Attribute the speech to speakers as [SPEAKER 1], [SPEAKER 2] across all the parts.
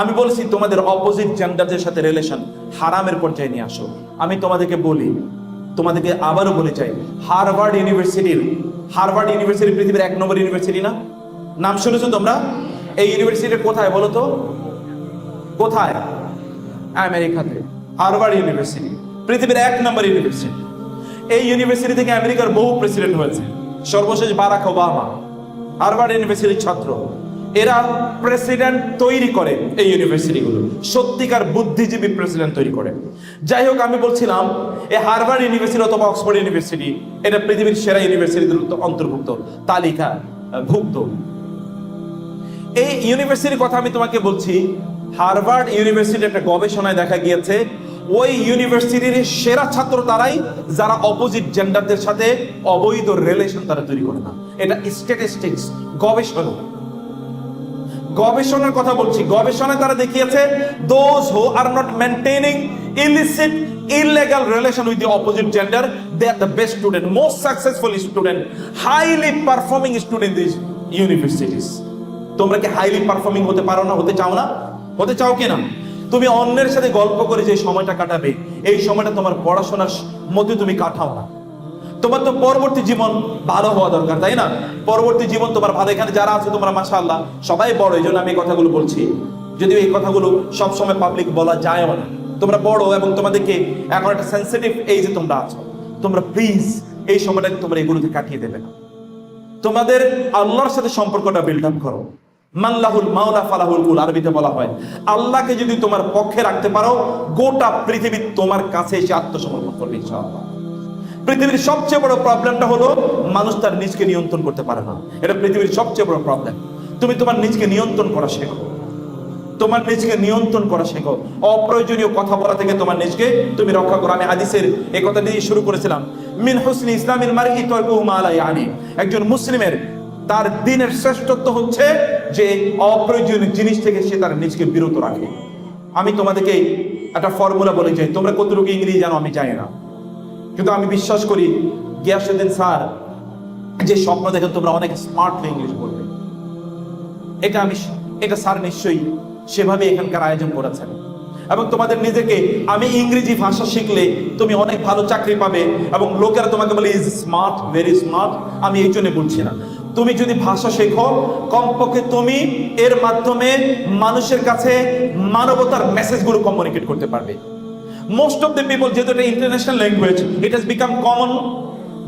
[SPEAKER 1] আমি বলছি, তোমাদের অপোজিট জেন্ডারদের সাথে রিলেশন হারামের পর্যায়ে নিয়ে আসো। আমি তোমাদেরকে বলি, তোমাদেরকে আবারও বলে চাই, হার্ভার্ড ইউনিভার্সিটির, হার্ভার্ড ইউনিভার্সিটি পৃথিবীর এক নম্বর ইউনিভার্সিটি না? নাম শুনেছো তোমরা? এই ইউনিভার্সিটি কোথায় বলো তো? কোথায়? আমেরিকাতে, হার্ভার্ড ইউনিভার্সিটি, পৃথিবীর এক নম্বর ইউনিভার্সিটি। এই ইউনিভার্সিটি থেকে আমেরিকার বহু প্রেসিডেন্ট হয়েছে। সর্বশেষ বারাক ওবামা, হার্ভার্ড ইউনিভার্সিটির ছাত্র। এরা প্রেসিডেন্ট তৈরি করে এই ইউনিভার্সিটিগুলো সত্যিকার বুদ্ধিজীবী প্রেসিডেন্ট তৈরি করে। যাই হোক, আমি বলছিলাম এই হার্ভার্ড ইউনিভার্সিটি অথবা অক্সফোর্ড ইউনিভার্সিটি এটা পৃথিবীর সেরা ইউনিভার্সিটিদের অন্তর্ভুক্ত, তালিকা ভুক্ত। এই ইউনিভার্সিটির কথা আমি তোমাকে বলছি, হার্ভার্ড ইউনিভার্সিটির একটা গবেষণায় দেখা গিয়েছে, ওই ইউনিভার্সিটির সেরা ছাত্র তারাই, যারা অপোজিট জেন্ডারদের সাথে অবৈধ রিলেশন তারা তৈরি করে না। এটা স্ট্যাটিস্টিক্স গবেষণা। গবেষণার কথা বলছি গবেষণায় তারা দেখিয়েছে those who are not maintaining illicit illegal relation with the opposite gender they are the best student most successful student highly performing student in these universities তোমরা কি হাইলি পারফর্মিং হতে পারো না হতে চাও না হতে চাও কি না তুমি অন্যের সাথে গল্প করে যে সময়টা কাটাবে এই সময়টা তোমার পড়াশোনার মধ্যে তুমি কাটাও না তোমার তো পরবর্তী জীবন ভালো হওয়া দরকার, তাই না? পরবর্তী জীবন তোমার ভালো, এখানে যারা আছে তোমরা মাশাআল্লাহ সবাই বড়, এই জন্য আমি এই কথাগুলো বলছি। যদিও এই কথাগুলো সবসময় পাবলিক বলা যায় না। তোমরা বড় এবং তোমাদেরকে এখন একটা সেন্সিটিভ এই যে তোমরা আছো। তোমরা প্লিজ এই সময়টাকে তোমরা এগুলোতে কাটিয়ে দেবে না। তোমাদের আল্লাহর সাথে সম্পর্কটা বিল্ড আপ করো। মাল্লাহুল মাওলা ফালাহুল কুল, আরবিতে বলা হয়। আল্লাহকে যদি তোমার পক্ষে রাখতে পারো, গোটা পৃথিবী তোমার কাছে এসে আত্মসমর্পণ করবে, ইনশাআল্লাহ। পৃথিবীর সবচেয়ে বড় প্রবলেমটা হলো মানুষ তার নিজকে নিয়ন্ত্রণ করতে পারে না। এটা পৃথিবীর সবচেয়ে বড় প্রবলেম। তুমি তোমার নিজকে নিয়ন্ত্রণ করা শেখো। তোমার নিজকে নিয়ন্ত্রণ করা শেখো। অপ্রয়োজনীয় কথা বলা থেকে তোমার নিজকে তুমি রক্ষা করো। আমি হাদিসের এই কথা দিয়ে শুরু করেছিলাম। মিন হুসনি ইসলামের মার্গি তর্কু মালাই আনি একজন মুসলিমের তার দিনের শ্রেষ্ঠত্ব হচ্ছে যে অপ্রয়োজনীয় জিনিস থেকে সে তার নিজকে বিরত রাখে। আমি তোমাদেরকে একটা ফর্মুলা বলে যাই। তোমরা কতটুকু ইংরেজি জানো আমি জানি না। কিন্তু আমি বিশ্বাস করি গিয়াসুদ্দিন স্যার, যে স্বপ্ন দেখেন তোমরা অনেক স্মার্টলি ইংলিশ বলবে। এটা আমি এটা স্যার নিশ্চয়ই সেভাবে এখানকার আয়োজন করেছেন। এবং তোমাদের নিজেকে, আমি ইংরেজি ভাষা শিখলে তুমি অনেক ভালো চাকরি পাবে এবং লোকেরা তোমাকে বলে ইজ স্মার্ট ভেরি স্মার্ট আমি এই জন্য বলছি না। তুমি যদি ভাষা শেখো, কমপক্ষে তুমি এর মাধ্যমে মানুষের কাছে মানবতার মেসেজগুলো কমিউনিকেট করতে পারবে। মোস্ট অফ দ্য পিপল যেহেতু এটা international language it has become common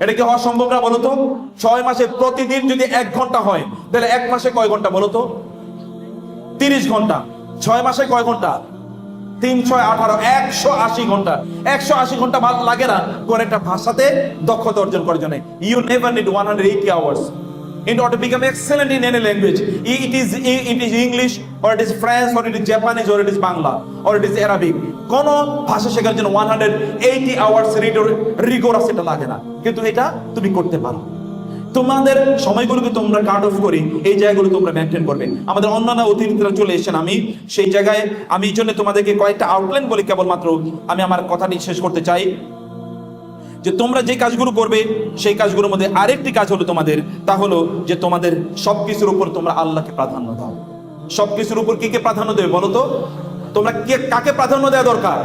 [SPEAKER 1] এটা কি হওয়া সম্ভব না বলতো? ছয় মাসে প্রতিদিন যদি এক ঘণ্টা হয়, তাহলে এক মাসে কয় ঘণ্টা বলতো? তিরিশ ঘণ্টা। ছয় মাসে কয় ঘণ্টা? তিন, ছয়, আঠারো, একশো আশি ঘণ্টা। একশো আশি ঘণ্টা ভালো লাগে না। কোন একটা ভাষাতে দক্ষতা অর্জন করার জন্য। You never need one hundred eighty hours in order to become excellent in any language. It is it is english, or it is french or it is japanese, or it is bangla, or it is arabic. কোন ভাষা শেখার জন্য 180 hours rigorous এটা লাগে না। কিন্তু এটা তুমি করতে পারো। তোমাদের সময়গুলোকে তোমরা কাট অফ করি এই জায়গাগুলো তোমরা মেনটেন করবে। আমাদের অন্যান্য অতিথিরা চলে এসেছেন, আমি সেই জায়গায়, আমি এই জন্য তোমাদেরকে কয়েকটা আউটলাইন বলি, কেবলমাত্র আমি আমার কথাটি শেষ করতে চাই। যে তোমরা যে কাজগুলো করবে, সেই কাজগুলোর মধ্যে আরেকটি কাজ হলো তোমাদের, তা হলো যে তোমাদের সব কিছুর উপর তোমরা আল্লাহকে প্রাধান্য দাও। সব কিছুর উপর কি কে প্রাধান্য দেবে বলো তো? তোমরা কে, কাকে প্রাধান্য দেওয়া দরকার?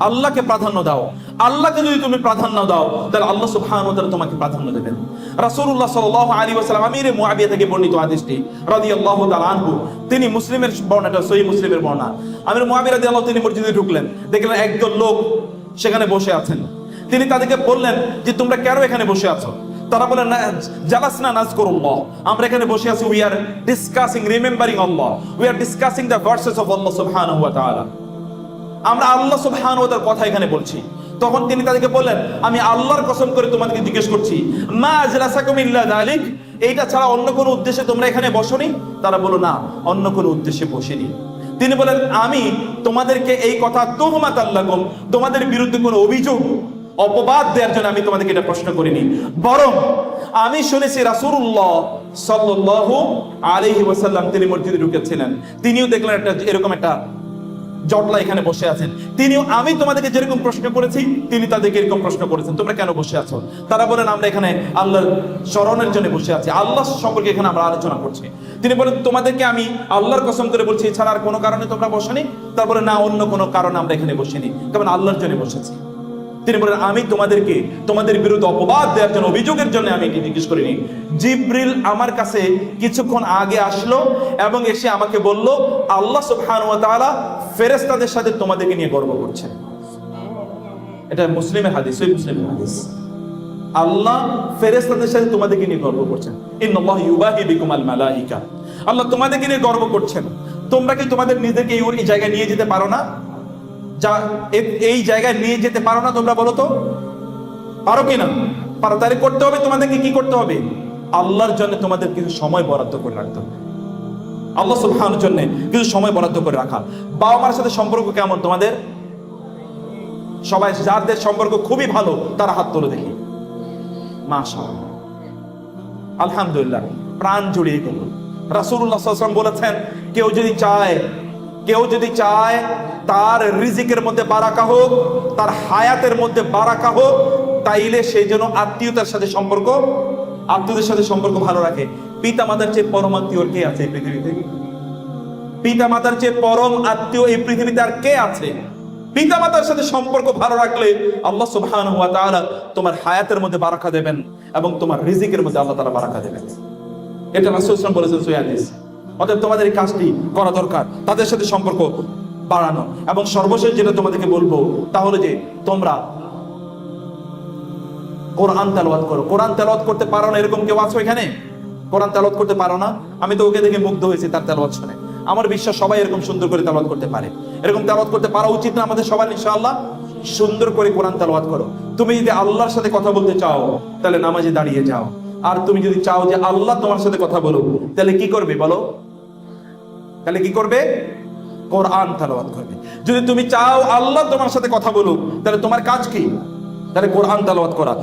[SPEAKER 1] আল্লাহকে প্রাধান্য দাও। আল্লাহকে যদি তুমি প্রাধান্য দাও, তাহলে আল্লাহ সুবহানাহু ওয়া তাআলা তোমাকে প্রাধান্য দেবেন। রাসূলুল্লাহ সাল্লাল্লাহু আলাইহি ওয়াসাল্লাম, আমিরে মুআবিয়া থেকে বর্ণিত হাদিসটি, রাদিয়াল্লাহু তাআলা আনহু, তিনি মুসলিমের বর্ণনাটা, সহিহ মুসলিমের বর্ণনা। আমির মুআবিয়া রাদিয়াল্লাহু তিনি মসজিদে ঢুকলেন, দেখলেন একদল লোক সেখানে বসে আছেন। তিনি তাদেরকে বললেন যে, তোমরা কেন এখানে বসে আছো? তারা বলেন না জালাস না নাজ করুল্লাহ আমরা এখানে বসে আছি we are discussing remembering Allah we are discussing the verses of Allah সুবহানাহু ওয়া তাআলা আমরা আল্লাহ সুবহানাহু তাআলার কথা এখানে বলছি। তখন তিনি তাদেরকে বললেন, আমি আল্লাহর কসম করে তোমাদেরকে জিজ্ঞেস করছি, মা আজলাসাকুম ইল্লা যালিক? এইটা ছাড়া অন্য কোনো উদ্দেশ্যে তোমরা এখানে বসনি? তারা বলো না, অন্য কোনো উদ্দেশ্যে বসেনি। তিনি বলেন আমি তোমাদেরকে এই কথা তোহমাত আল্লাহম তোমাদের বিরুদ্ধে কোনো অভিযোগ অপবাদ দেওয়ার জন্য আমি তোমাদেরকে এটা প্রশ্ন করিনি। বরং আমি শুনেছি রাসূলুল্লাহ সাল্লাল্লাহু আলাইহি ওয়াসাল্লাম তিনি মসজিদে ঢুকেছিলেন। তিনিও দেখলেন একটা এরকম একটা জটলা এখানে বসে আছেন। তিনিও, আমি তোমাদেরকে যেরকম প্রশ্ন করেছি, তিনি তাদেরকে এরকম প্রশ্ন করেছেন। তোমরা কেন বসে আছো? তারা বলেন, আমরা এখানে আল্লাহর স্মরণের জন্য বসে আছি। আল্লাহ সম্পর্কে এখানে আমরা আলোচনা করছি। তিনি বলেন, তোমাদেরকে আমি আল্লাহর কসম করে বলছি, এছাড়া আর কোনো কারণে তোমরা বসেনি? তারপরে না, অন্য কোনো কারণে আমরা এখানে বসিনি। কারণ আল্লাহর জন্য বসেছি। তিনি বলেন, আমি তোমাদেরকে, তোমাদের বিরুদ্ধে অপবাদ দেওয়ার জন্য, অভিযোগের জন্য আমি এটি জিজ্ঞেস করিনি। জিব্রিল আমার কাছে কিছুক্ষণ আগে আসলো এবং এসে আমাকে বলল, আল্লাহ তাআলা ফেরেশতাদের সাথে তোমাদেরকে নিয়ে গর্ব করছেন। এটা মুসলিমের হাদিস ওই মুসলিমের হাদিস। আল্লাহ ফেরেশতাদের সাথে তোমাদেরকে নিয়ে গর্ব করছেন। ইন্নাল্লাহ ইউবাহি বিকুম আল মালাইকা। আল্লাহ তোমাদেরকে নিয়ে গর্ব করছেন। তোমরা কি তোমাদের নিজেকে এই জায়গায় নিয়ে যেতে পারো না? এই জায়গায় নিয়ে যেতে পারো না তোমরা বলো তো? পারো কি না? পারো, তাহলে করতে হবে, তোমাদেরকে কি করতে হবে? আল্লাহর জন্য তোমাদের কিছু সময় বরাদ্দ করে রাখতে হবে। আল্লাহ সুবহানার জন্য কিছু সময় বরাদ্দ করে রাখা। বাবা মার সাথে সম্পর্ক কেমন তোমাদের? সবাই যাদের সম্পর্ক খুবই ভালো, তারা হাত তোলে দেখি। মাশাআল্লাহ। আলহামদুলিল্লাহ, প্রাণ জুড়িয়ে গেল। সাল্লাল্লাহু বলেছেন, কেউ যদি চায় কেউ যদি চায় তার রিজিকের মধ্যে বারাকা হোক, তার হায়াতের মধ্যে বারাকা হোক, তাইলে সেই জন্য আত্মীয়তার সাথে সম্পর্ক, আত্মীয়দের সাথে সম্পর্ক ভালো রাখে। পিতা মাতার চেয়ে পরম আত্মীয় কে আছে এই পৃথিবীতে? পিতা মাতার চেয়ে পরম আত্মীয় এই পৃথিবীতে আর কে আছে? পিতা মাতার সাথে সম্পর্ক ভালো রাখলে আল্লাহ সুবহানাহু ওয়া তাআলা তোমার হায়াতের মধ্যে বারাকা দেবেন এবং তোমার রিজিকের মধ্যে আল্লাহ তাআলা বারাকা দেবেন। এটা রাসূল সাল্লাল্লাহু আলাইহি ওয়াসাল্লাম বলেছেন সহিহ হাদিস। অতএব তোমাদের এই কাজটি করা দরকার। তাদের সাথে সম্পর্ক বাড়ানো। এবং সর্বশেষ যেটা তোমাদেরকে বলব তাহলে যে তোমরা কোরআন তেলাওয়াত করো। কোরআন তেলাওয়াত করতে পারো না, এরকম কেউ আছো এখানে? কোরআন তেলাওয়াত করতে পারো না? আমি তো ওকে দেখে মুগ্ধ হয়েছি তার তেলাওয়াত শুনে। আমার বিশ্বাস সবাই এরকম সুন্দর করে তেলাওয়াত করতে পারে। এরকম তেলাওয়াত করতে পারা উচিত না আমাদের সবার, ইনশাআল্লাহ? সুন্দর করে কোরআন তেলাওয়াত করো। তুমি যদি আল্লাহর সাথে কথা বলতে চাও, তাহলে নামাজে দাঁড়িয়ে যাও। আর তুমি যদি চাও যে আল্লাহ তোমার সাথে কথা বলো তাহলে কি করবে বলো? তাহলে কি করবে? কোরআন তালাবাদ করবে। যদি তুমি চাও আল্লাহ তোমার সাথে কথা বলুক, তাহলে তোমার কাজ কি? তাহলে কোরআন তালাবাদ করা।